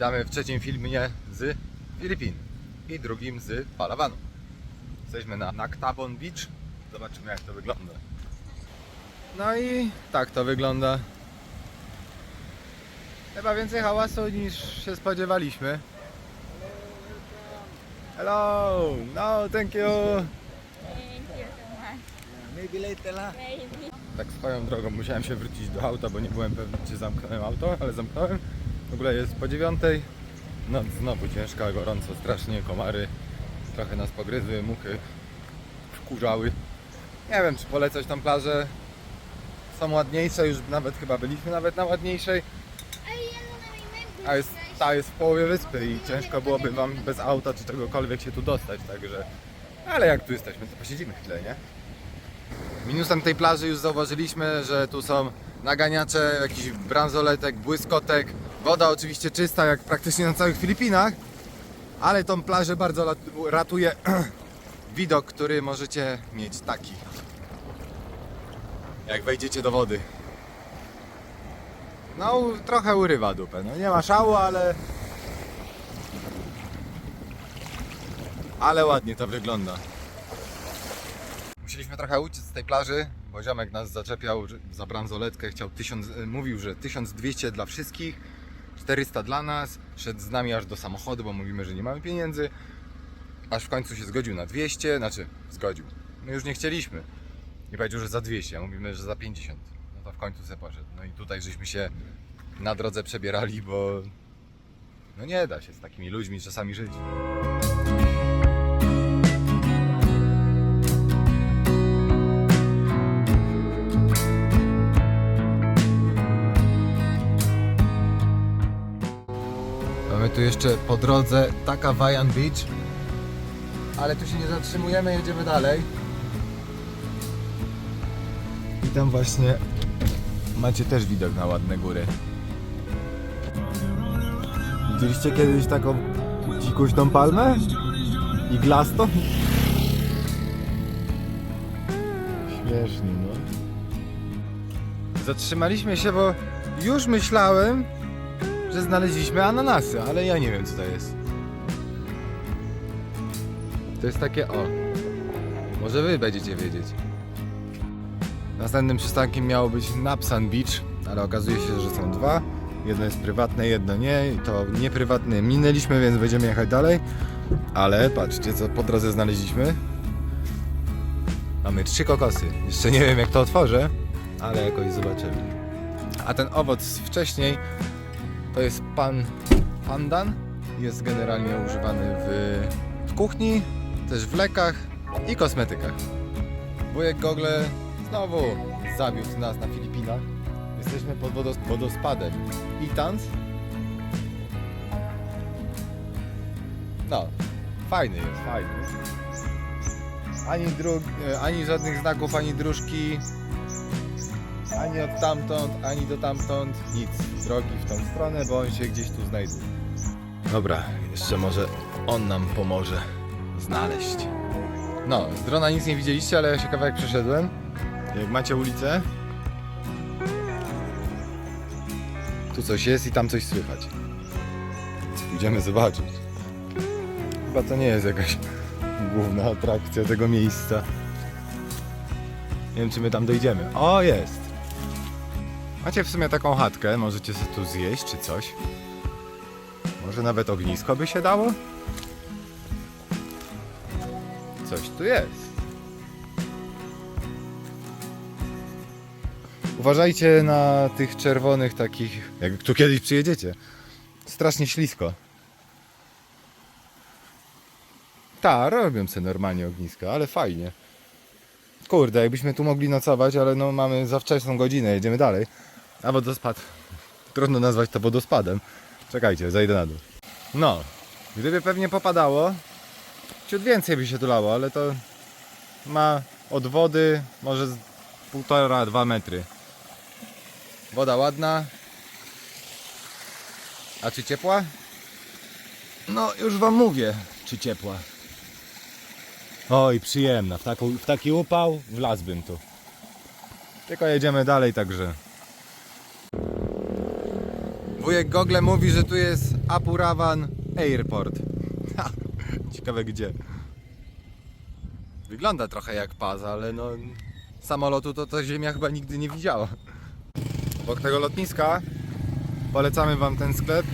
Witamy w trzecim filmie z Filipin i drugim z Palawanu. Jesteśmy na Naktabon Beach. Zobaczymy jak to wygląda. No i tak to wygląda. Chyba więcej hałasu niż się spodziewaliśmy. Hello! No, thank you! Thank you so much. Maybe later. Tak swoją drogą musiałem się wrócić do auta, bo nie byłem pewny czy zamknąłem auto, ale zamknąłem. W ogóle jest po dziewiątej. Noc znowu ciężka, gorąco, strasznie, komary. Trochę nas pogryzły, muchy wkurzały. Nie wiem czy polecać tą plażę. Są ładniejsze, już nawet chyba byliśmy nawet na ładniejszej. A jest, ta jest w połowie wyspy i ciężko byłoby wam bez auta czy czegokolwiek się tu dostać, także... Ale jak tu jesteśmy, to posiedzimy chwilę, nie? Minusem tej plaży już zauważyliśmy, że tu są naganiacze jakichś bransoletek, błyskotek. Woda oczywiście czysta, jak praktycznie na całych Filipinach, ale tą plażę bardzo ratuje widok, który możecie mieć taki. Jak wejdziecie do wody. No, trochę urywa dupę. No, nie ma szału, ale... Ale ładnie to wygląda. Musieliśmy trochę uciec z tej plaży, bo ziomek nas zaczepiał za bransoletkę, chciał tysiąc, y, mówił, że 1200 dla wszystkich, 400 dla nas, szedł z nami aż do samochodu, bo mówimy, że nie mamy pieniędzy, aż w końcu się zgodził na 200, znaczy zgodził, my już nie chcieliśmy. I powiedział, że za 200, a mówimy, że za 50, no to w końcu se poszedł, no i tutaj żeśmy się na drodze przebierali, bo no nie da się z takimi ludźmi czasami żyć. Jeszcze po drodze taka Wajan Beach. Ale tu się nie zatrzymujemy, jedziemy dalej. I tam właśnie macie też widok na ładne góry. Widzieliście kiedyś taką dzikuśną palmę? Iglastą? Śmiesznie, no. Zatrzymaliśmy się, bo już myślałem, że znaleźliśmy ananasy, ale ja nie wiem co to jest. To jest takie o. Może wy będziecie wiedzieć. Następnym przystankiem miało być Napsan Beach, ale okazuje się, że są dwa. Jedno jest prywatne, jedno nie. To nieprywatne minęliśmy, więc będziemy jechać dalej. Ale patrzcie, co po drodze znaleźliśmy. Mamy trzy kokosy. Jeszcze nie wiem, jak to otworzę, ale jakoś zobaczymy. A ten owoc wcześniej to jest pan pandan. Jest generalnie używany w, w kuchni, też w lekach i kosmetykach. Wujek Gogle znowu zawiódł nas na Filipinach. Jesteśmy pod wodos wodospadem Itans. No, fajny jest, fajny. Ani, dróg, e, ani żadnych znaków, ani dróżki, ani od tamtąd, ani do tamtąd, nic. Drogi w tą stronę, bo on się gdzieś tu znajduje. Dobra, jeszcze może on nam pomoże znaleźć. No, z drona nic nie widzieliście, ale ja się kawałek przeszedłem. Jak macie ulicę, tu coś jest i tam coś słychać. Pójdziemy zobaczyć. Chyba to nie jest jakaś główna atrakcja tego miejsca. Nie wiem, czy my tam dojdziemy. O, jest! Macie w sumie taką chatkę, możecie sobie tu zjeść czy coś. Może nawet ognisko by się dało? Coś tu jest. Uważajcie na tych czerwonych takich, jak tu kiedyś przyjedziecie. Strasznie ślisko. Ta, robią sobie normalnie ognisko, ale fajnie. Kurde, jakbyśmy tu mogli nocować, ale no mamy za wczesną godzinę, jedziemy dalej. A wodospad. Trudno nazwać to wodospadem. Czekajcie, zejdę na dół. No, gdyby pewnie popadało, ciut więcej by się tu lało, ale to ma od wody może z półtora, dwa metry. Woda ładna. A czy ciepła? No, już wam mówię, czy ciepła. Oj, przyjemna. W, w taki upał wlazłbym tu. Tylko jedziemy dalej, także Wujek Gogle mówi, że tu jest Apurawan Airport. Ciekawe gdzie. Wygląda trochę jak Paz, ale no samolotu to ta ziemia chyba nigdy nie widziała. Obok tego lotniska polecamy wam ten sklep.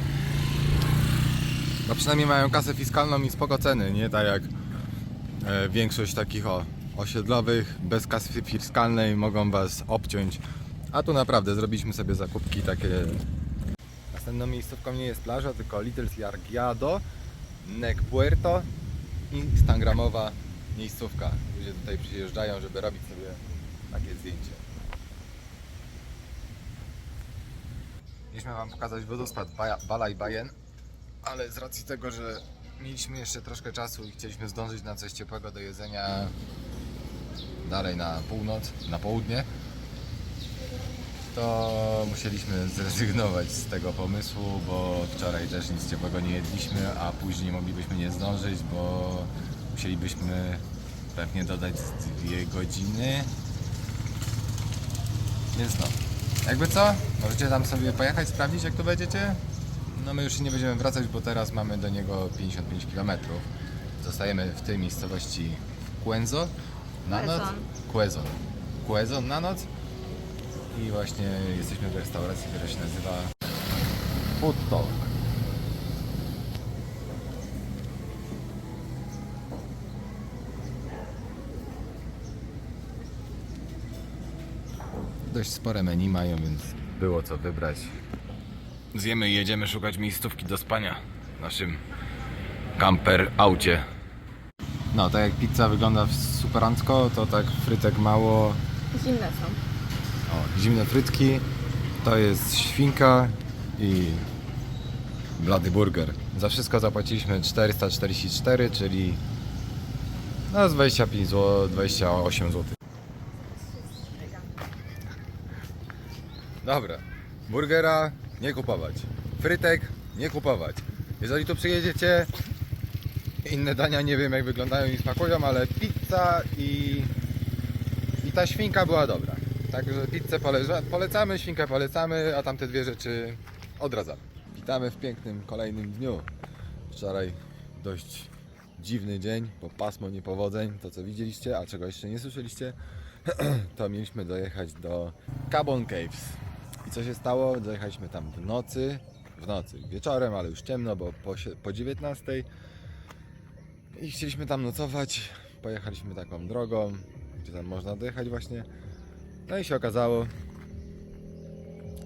No przynajmniej mają kasę fiskalną i spoko ceny, nie tak jak e, większość takich o, osiedlowych bez kasy fiskalnej mogą was obciąć. A tu naprawdę zrobiliśmy sobie zakupki takie. Następną miejscówką nie jest plaża, tylko Little Yargiado, Nek Puerto i Stangramowa miejscówka. Ludzie tutaj przyjeżdżają, żeby robić sobie takie zdjęcie. Mieliśmy Wam pokazać wodospad Balaj Bajen, ale z racji tego, że mieliśmy jeszcze troszkę czasu i chcieliśmy zdążyć na coś ciepłego do jedzenia dalej na północ, na południe, to musieliśmy zrezygnować z tego pomysłu, bo wczoraj też nic ciepłego nie jedliśmy, a później moglibyśmy nie zdążyć, bo musielibyśmy pewnie dodać dwie godziny. Więc no, jakby co, możecie tam sobie pojechać, sprawdzić jak to będziecie. No my już nie będziemy wracać, bo teraz mamy do niego 55 km. Zostajemy w tej miejscowości w Quenzo na noc. Quezon. Quezon na noc. I właśnie jesteśmy w restauracji, która się nazywa Food Talk. Dość spore menu mają, więc było co wybrać. Zjemy i jedziemy szukać miejscówki do spania w naszym camper aucie. No, tak jak pizza wygląda superancko, to tak frytek mało, Zimne są. O, zimne frytki, to jest świnka i blady burger. Za wszystko zapłaciliśmy 444, czyli no z 25 zł, 28 zł. Dobra, burgera nie kupować, frytek nie kupować. Jeżeli tu przyjedziecie, inne dania nie wiem jak wyglądają i smakują, ale pizza i i ta świnka była dobra. Także pizzę poleca- polecamy, świnkę polecamy, a tamte dwie rzeczy odradzamy. Witamy w pięknym kolejnym dniu. Wczoraj dość dziwny dzień, bo pasmo niepowodzeń, to co widzieliście, a czego jeszcze nie słyszeliście, to mieliśmy dojechać do Cabon Caves. I co się stało? Dojechaliśmy tam w nocy, w nocy, wieczorem, ale już ciemno, bo po, po 19 i chcieliśmy tam nocować. Pojechaliśmy taką drogą, gdzie tam można dojechać właśnie. No i się okazało,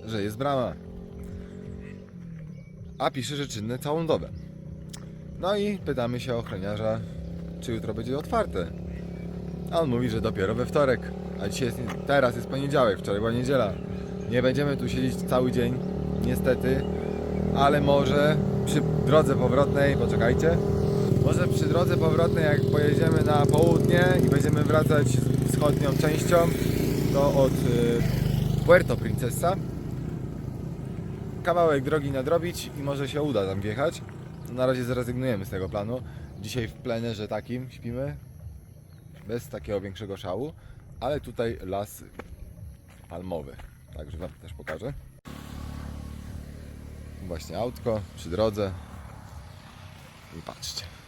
że jest brama. A pisze, że czynne całą dobę. No i pytamy się ochroniarza, czy jutro będzie otwarte. A on mówi, że dopiero we wtorek. A dzisiaj jest, teraz jest poniedziałek, wczoraj była niedziela. Nie będziemy tu siedzieć cały dzień, niestety. Ale może przy drodze powrotnej, poczekajcie, może przy drodze powrotnej, jak pojedziemy na południe i będziemy wracać wschodnią częścią, to od y, Puerto Princesa kawałek drogi nadrobić i może się uda tam wjechać. Na razie zrezygnujemy z tego planu. Dzisiaj w plenerze takim śpimy, bez takiego większego szału, ale tutaj las palmowy, także Wam też pokażę. Właśnie autko przy drodze i patrzcie.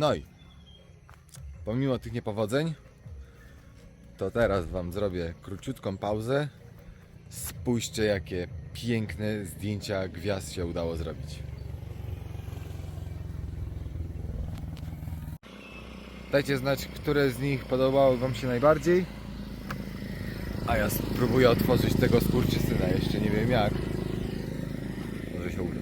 No i pomimo tych niepowodzeń, to teraz Wam zrobię króciutką pauzę. Spójrzcie, jakie piękne zdjęcia gwiazd się udało zrobić. Dajcie znać, które z nich podobały Wam się najbardziej. A ja spróbuję otworzyć tego skurczysyna, jeszcze nie wiem jak. Może się uda.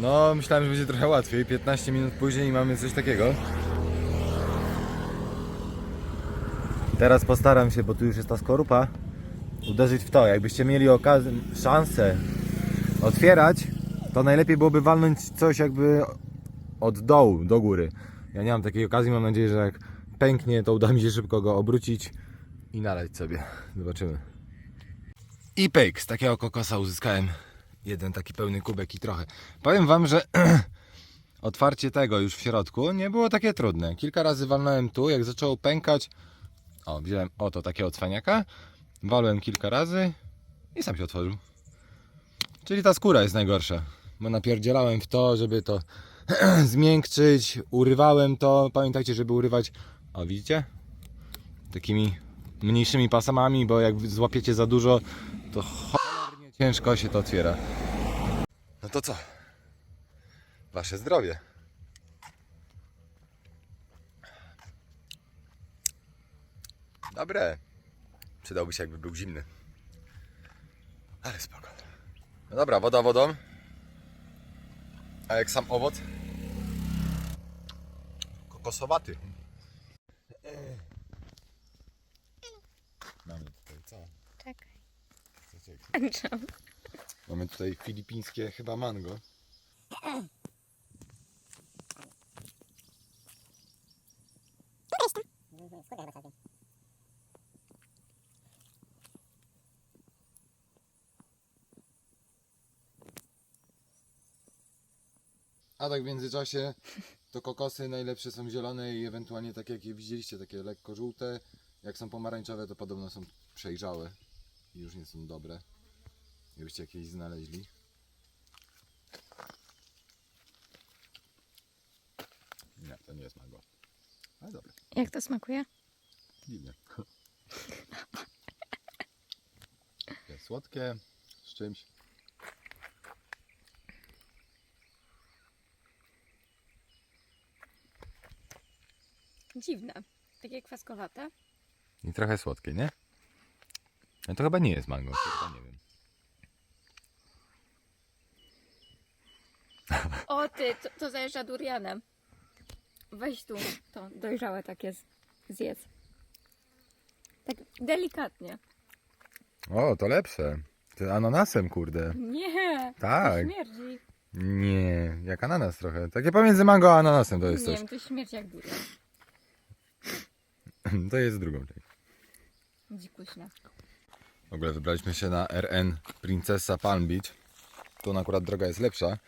No, myślałem, że będzie trochę łatwiej. 15 minut później mamy coś takiego. Teraz postaram się, bo tu już jest ta skorupa, uderzyć w to. Jakbyście mieli okazję, szansę otwierać, to najlepiej byłoby walnąć coś jakby od dołu do góry. Ja nie mam takiej okazji, mam nadzieję, że jak pęknie, to uda mi się szybko go obrócić i nalać sobie. Zobaczymy. I pyk, z takiego kokosa uzyskałem Jeden taki pełny kubek i trochę. Powiem wam, że otwarcie tego już w środku nie było takie trudne. Kilka razy walnąłem tu, jak zaczęło pękać. O, wziąłem oto takiego cwaniaka. Walłem kilka razy i sam się otworzył. Czyli ta skóra jest najgorsza. Bo napierdzielałem w to, żeby to zmiękczyć. Urywałem to. Pamiętajcie, żeby urywać. O, widzicie? Takimi mniejszymi pasamami, bo jak złapiecie za dużo, to ciężko się to otwiera. No to co? Wasze zdrowie. Dobre. Przydałby się jakby był zimny. Ale spoko. No dobra, woda wodą. A jak sam owoc? Kokosowaty. Mamy tutaj co? Czekaj. Mamy tutaj filipińskie chyba mango. A tak w międzyczasie to kokosy najlepsze są zielone i ewentualnie takie jak je widzieliście, takie lekko żółte. Jak są pomarańczowe to podobno są przejrzałe i już nie są dobre. Jakbyście jakieś znaleźli. Nie, to nie jest mango. Ale dobre, Jak to smakuje? dziwne. Jest słodkie, z czymś. Dziwne. Takie kwaskowate. I trochę słodkie, nie? No to chyba nie jest mango, to chyba nie wiem. O ty, to, to zajeżdża durianem. Weź tu to dojrzałe takie z- zjedz. Tak delikatnie. O, to lepsze. To ananasem, kurde. Nie. Tak. To śmierdzi. Nie, jak ananas trochę. Takie pomiędzy mango a ananasem to jest Nie coś. wiem, to śmierdzi jak durian. To jest drugą część. Dzikuśna. W ogóle wybraliśmy się na RN Princessa Palm Beach. Tu akurat droga jest lepsza,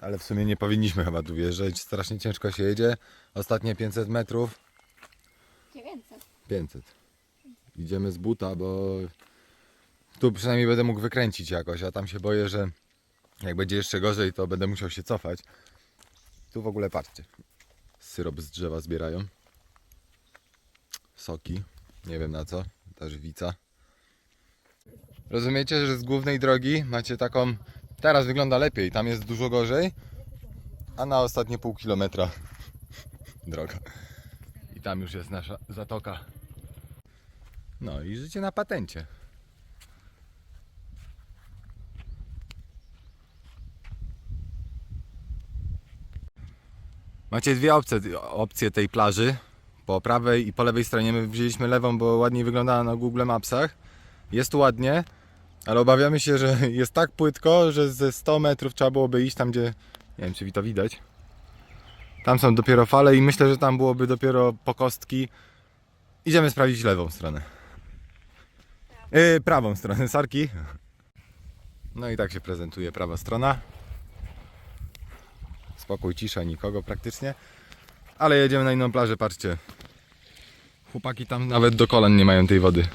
ale w sumie nie powinniśmy chyba tu wjeżdżać. Strasznie ciężko się jedzie. Ostatnie 500 metrów. 900. 500. Idziemy z buta, bo tu przynajmniej będę mógł wykręcić jakoś, a tam się boję, że jak będzie jeszcze gorzej, to będę musiał się cofać. Tu w ogóle patrzcie. Syrop z drzewa zbierają. Soki. Nie wiem na co. Ta żywica. Rozumiecie, że z głównej drogi macie taką. Teraz wygląda lepiej, tam jest dużo gorzej, a na ostatnie pół kilometra droga. I tam już jest nasza zatoka. No i życie na patencie. Macie dwie opcje, opcje tej plaży. Po prawej i po lewej stronie. My wzięliśmy lewą, bo ładniej wyglądała na Google Mapsach. Jest tu ładnie, ale obawiamy się, że jest tak płytko, że ze 100 metrów trzeba byłoby iść tam, gdzie. Nie wiem, czy to widać. Tam są dopiero fale i myślę, że tam byłoby dopiero po kostki. Idziemy sprawdzić lewą stronę. Yy, prawą stronę, sarki. No i tak się prezentuje prawa strona. Spokój, cisza, nikogo praktycznie. Ale jedziemy na inną plażę, patrzcie. Chłopaki tam nawet do kolan nie mają tej wody.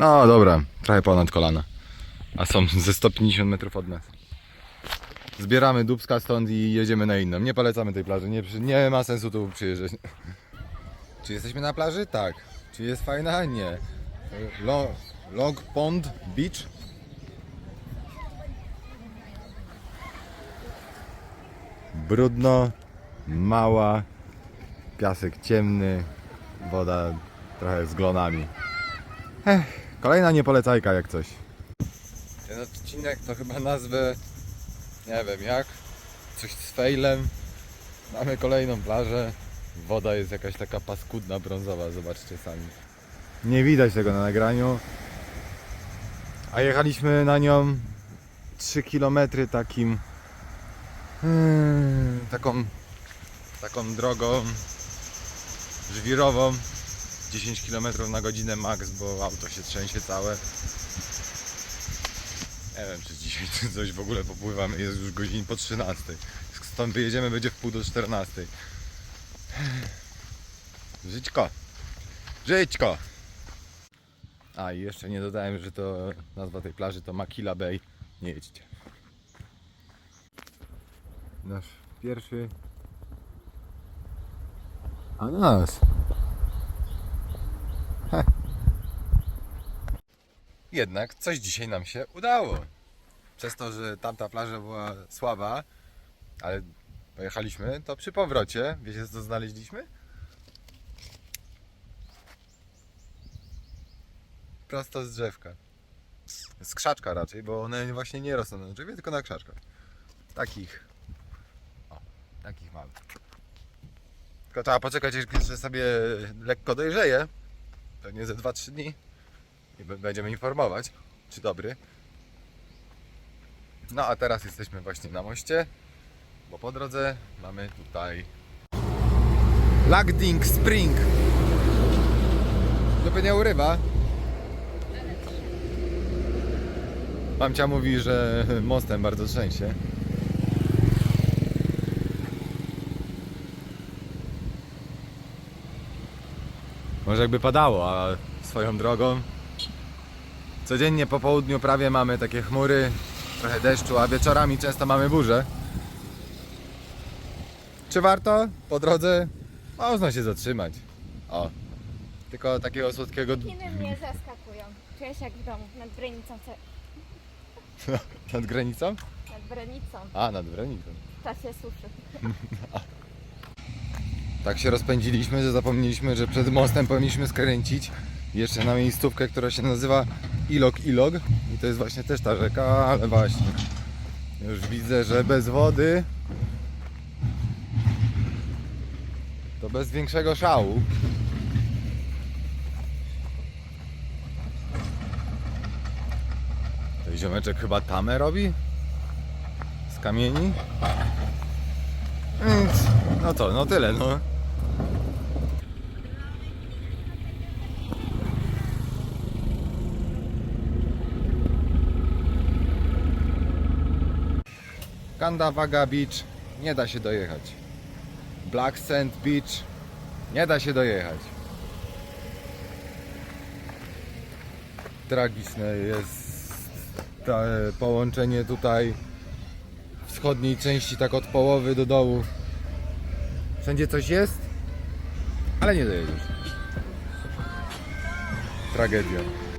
No dobra, trochę ponad kolana. A są ze 150 metrów od nas. Zbieramy dubska stąd i jedziemy na inną. Nie polecamy tej plaży, nie, nie ma sensu tu przyjeżdżać. Czy jesteśmy na plaży? Tak. Czy jest fajna? Nie. Long, Long Pond Beach? Brudno, mała, piasek ciemny, woda trochę z glonami. Ech, kolejna niepolecajka jak coś. Ten odcinek to chyba nazwę, nie wiem jak, coś z failem. Mamy kolejną plażę. Woda jest jakaś taka paskudna, brązowa, zobaczcie sami. Nie widać tego na nagraniu. A jechaliśmy na nią 3 km takim hmm, taką taką drogą żwirową 10 km na godzinę max, bo auto się trzęsie całe. Nie wiem, czy dzisiaj coś w ogóle popływamy. Jest już godzin po 13. Stąd wyjedziemy, będzie w pół do 14. Żyćko. Żyćko. A i jeszcze nie dodałem, że to nazwa tej plaży to Makila Bay. Nie jedźcie. Nasz pierwszy ananas. Jednak coś dzisiaj nam się udało. Przez to, że tamta plaża była słaba, ale pojechaliśmy, to przy powrocie, wiecie co znaleźliśmy? Prosto z drzewka. Z krzaczka raczej, bo one właśnie nie rosną na drzewie, tylko na krzaczkach. Takich. O, takich małych. Tylko trzeba poczekać, aż sobie lekko dojrzeje. Pewnie ze 2-3 dni. I będziemy informować, czy dobry. No a teraz jesteśmy właśnie na moście, bo po drodze mamy tutaj Lagding Spring. Żeby nie urywa. Mamcia mówi, że mostem bardzo trzęsie. Może jakby padało, a swoją drogą Codziennie po południu prawie mamy takie chmury, trochę deszczu, a wieczorami często mamy burze. Czy warto po drodze? Można się zatrzymać. O. Tylko takiego słodkiego Chiny mnie zaskakują. Czuję się jak w domu, nad granicą, nad granicą? nad granicą, A, nad granicą. w czasie suszy. Tak się rozpędziliśmy, że zapomnieliśmy, że przed mostem powinniśmy skręcić jeszcze na miejscówkę, która się nazywa Ilog Ilog. I to jest właśnie też ta rzeka, ale właśnie. Już widzę, że bez wody to bez większego szału. Ten ziomeczek chyba tamę robi? Z kamieni? Więc, no to, no tyle, no. Kandawaga Beach nie da się dojechać. Black Sand Beach nie da się dojechać. Tragiczne jest to połączenie tutaj wschodniej części, tak od połowy do dołu. Wszędzie coś jest, ale nie dojedziesz. Tragedia.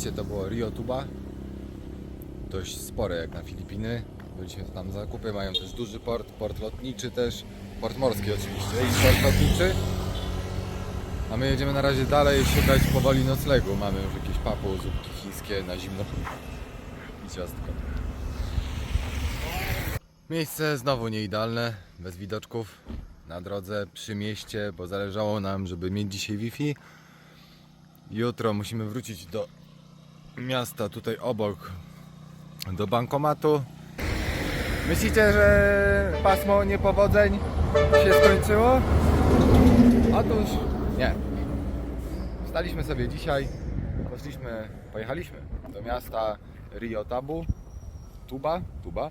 Widzieliście to było Rio Tuba. Dość spore jak na Filipiny. Byliśmy tam zakupy, mają też duży port, port lotniczy też, port morski oczywiście i port lotniczy. A my jedziemy na razie dalej szukać powoli noclegu. Mamy już jakieś papu, zupki chińskie na zimno i ciastko. Miejsce znowu nieidealne, bez widoczków. Na drodze przy mieście, bo zależało nam, żeby mieć dzisiaj Wi-Fi. Jutro musimy wrócić do miasta tutaj obok, do bankomatu. Myślicie, że pasmo niepowodzeń się skończyło? Otóż nie. Wstaliśmy sobie dzisiaj, poszliśmy, pojechaliśmy do miasta Rio Tabu, Tuba, Tuba,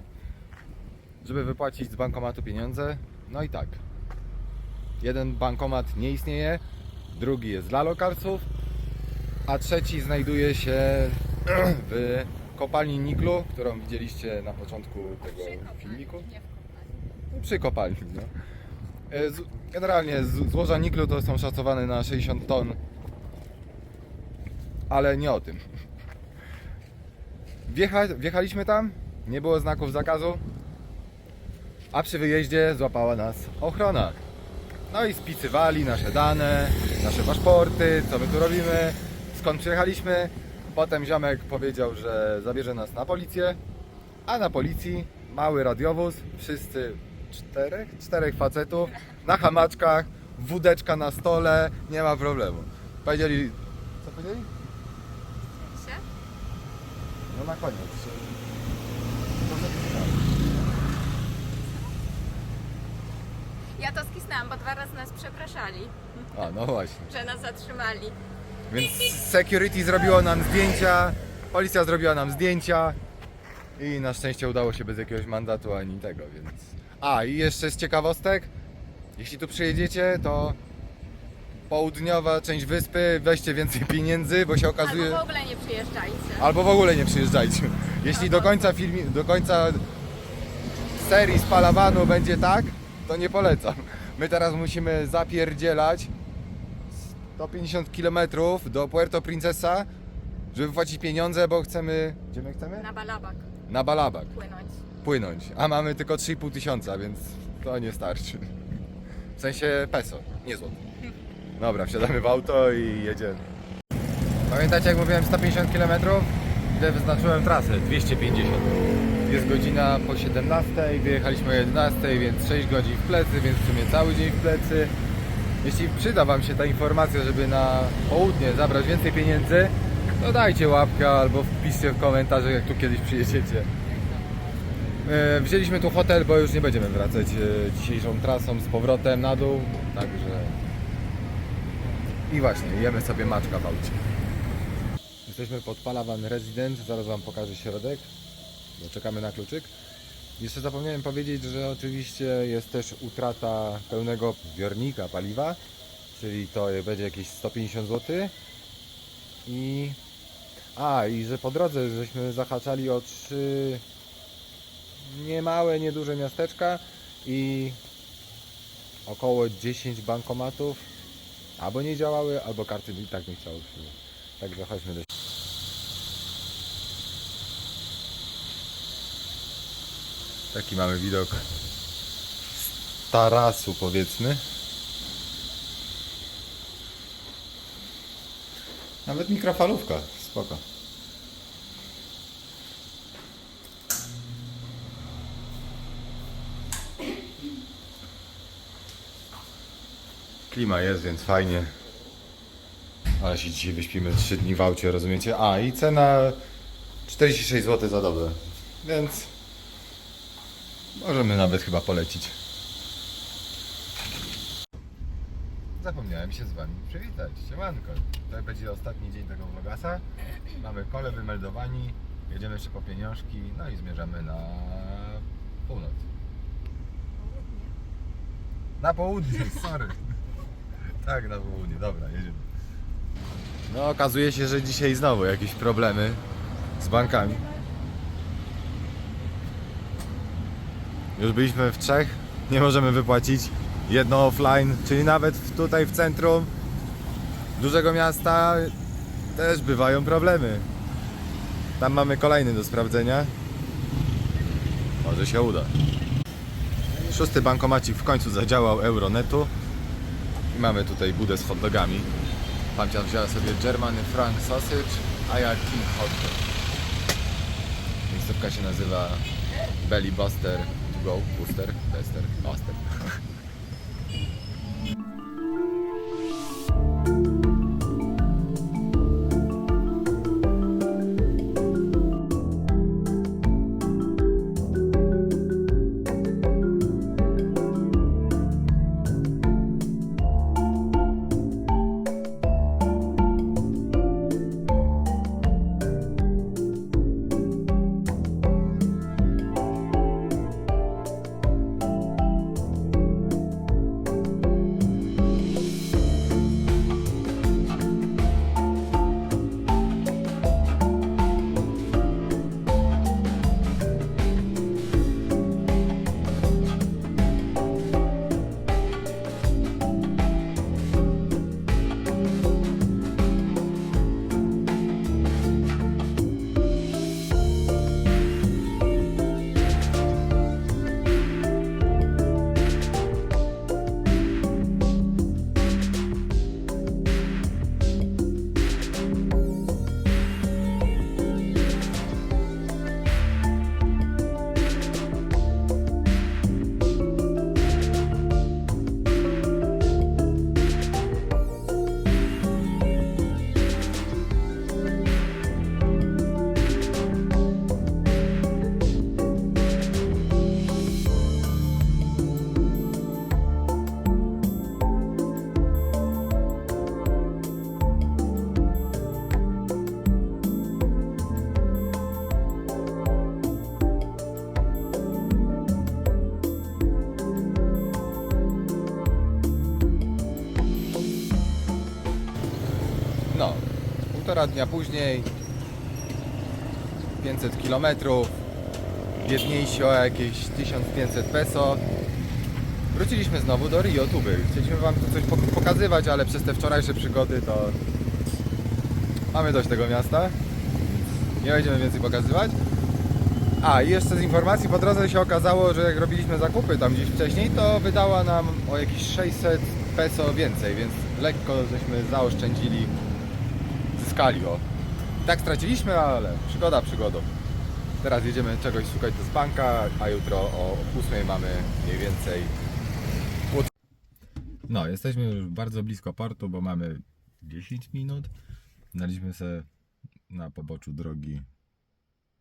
żeby wypłacić z bankomatu pieniądze. No i tak. Jeden bankomat nie istnieje, drugi jest dla lokalców, a trzeci znajduje się w kopalni Niklu, którą widzieliście na początku tego filmiku. Przy kopalni, no. E, Generalnie złoża niklu to są szacowane na 60 ton, ale nie o tym. Wjecha, wjechaliśmy tam, nie było znaków zakazu, a przy wyjeździe złapała nas ochrona. No i spisywali nasze dane, nasze paszporty, co my tu robimy, skąd przyjechaliśmy. Potem ziomek powiedział, że zabierze nas na policję, a na policji mały radiowóz, wszyscy czterech, czterech facetów na hamaczkach, wódeczka na stole, nie ma problemu. Powiedzieli, co powiedzieli? No na koniec. Ja to skisnęłam, bo dwa razy nas przepraszali, A, no właśnie. że nas zatrzymali. Więc security zrobiło nam zdjęcia, policja zrobiła nam zdjęcia i na szczęście udało się bez jakiegoś mandatu ani tego, więc... A, i jeszcze z ciekawostek, jeśli tu przyjedziecie, to południowa część wyspy, weźcie więcej pieniędzy, bo się okazuje... Albo w ogóle nie przyjeżdżajcie. Albo w ogóle nie przyjeżdżajcie. Jeśli do końca filmi, do końca serii z Palawanu będzie tak, to nie polecam. My teraz musimy zapierdzielać 150 km do Puerto Princesa, żeby wypłacić pieniądze, bo chcemy... Gdzie my chcemy? Na balabak Na Balabak płynąć. płynąć, a mamy tylko 3,5 tysiąca, więc to nie starczy. W sensie peso, nie złotych. Dobra, wsiadamy w auto i jedziemy. Pamiętacie jak mówiłem 150 km? Ile wyznaczyłem trasę? 250. Jest godzina po 17, wyjechaliśmy o 11, więc 6 godzin w plecy, więc w sumie cały dzień w plecy. Jeśli przyda Wam się ta informacja, żeby na południe zabrać więcej pieniędzy, to dajcie łapkę albo wpiszcie w komentarzach, jak tu kiedyś przyjedziecie. E, Wzięliśmy tu hotel, bo już nie będziemy wracać e, dzisiejszą trasą z powrotem na dół, także... I właśnie, jemy sobie maczka w aucie. Jesteśmy pod Palawan Residence, zaraz Wam pokażę środek, czekamy na kluczyk. Jeszcze zapomniałem powiedzieć, że oczywiście jest też utrata pełnego zbiornika paliwa, czyli to będzie jakieś 150 zł. I... A, i że po drodze żeśmy zahaczali o trzy niemałe, nieduże miasteczka i około 10 bankomatów albo nie działały, albo karty i tak nie chciały. Także chodźmy do Taki mamy widok z tarasu powiedzmy. Nawet mikrofalówka, spoko. Klima jest, więc fajnie. Ale się dzisiaj wyśpimy 3 dni w aucie, rozumiecie? A i cena 46 zł za dobę. Więc możemy nawet chyba polecić. Zapomniałem się z Wami przywitać. Siemanko. To będzie ostatni dzień tego vlogasa. Mamy kole wymeldowani. Jedziemy jeszcze po pieniążki. No i zmierzamy na północ. Na południe, sorry. Tak, na południe, dobra, jedziemy. No okazuje się, że dzisiaj znowu jakieś problemy z bankami. Już byliśmy w trzech, nie możemy wypłacić. Jedno offline, czyli nawet tutaj w centrum dużego miasta też bywają problemy. Tam mamy kolejny do sprawdzenia. Może się uda. Szósty bankomacik w końcu zadziałał Euronetu. I mamy tutaj budę z hot dogami. Pamcia wzięła sobie Germany Frank Sausage, a ja King Hot Dog. Miejscówka się nazywa Belly Buster go, Booster, Tester, Buster. półtora dnia później 500 km biedniejsi o jakieś 1500 peso. Wróciliśmy znowu do Rio Tuby. Chcieliśmy wam tu coś pok- pokazywać ale przez te wczorajsze przygody to mamy dość tego miasta. Nie będziemy więcej pokazywać. A i jeszcze z informacji po drodze się okazało, że jak robiliśmy zakupy tam gdzieś wcześniej, to wydała nam o jakieś 600 peso więcej, więc lekko żeśmy zaoszczędzili, zyskali o. I tak straciliśmy, ale przygoda przygodą. Teraz jedziemy czegoś szukać do spanka, a jutro o 8 mamy mniej więcej No, jesteśmy już bardzo blisko portu, bo mamy 10 minut. Daliśmy sobie na poboczu drogi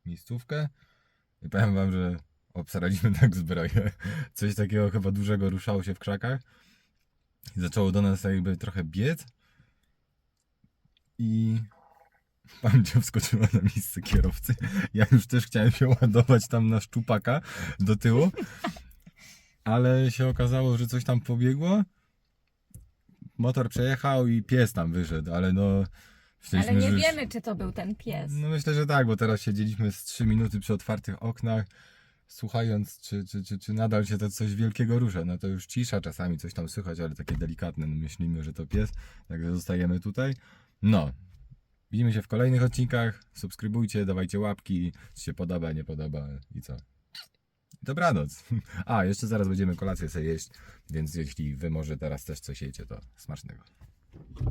miejscówkę. I powiem wam, że obsaraliśmy tak zbroję. Coś takiego chyba dużego ruszało się w krzakach. I zaczęło do nas jakby trochę biec. I pamięć wskoczyła na miejsce kierowcy. Ja już też chciałem się ładować tam na szczupaka do tyłu. Ale się okazało, że coś tam pobiegło. Motor przejechał i pies tam wyszedł, ale no... Ale nie wiemy, czy to był ten pies. no myślę, że tak, bo teraz siedzieliśmy z 3 minuty przy otwartych oknach, słuchając, czy, czy, czy, czy nadal się to coś wielkiego rusza. No to już cisza, czasami coś tam słychać, ale takie delikatne. No myślimy, że to pies, także zostajemy tutaj. No, widzimy się w kolejnych odcinkach. Subskrybujcie, dawajcie łapki, czy się podoba, nie podoba i co. Dobranoc. A, jeszcze zaraz będziemy kolację sobie jeść, więc jeśli wy może teraz też coś jecie, to smacznego.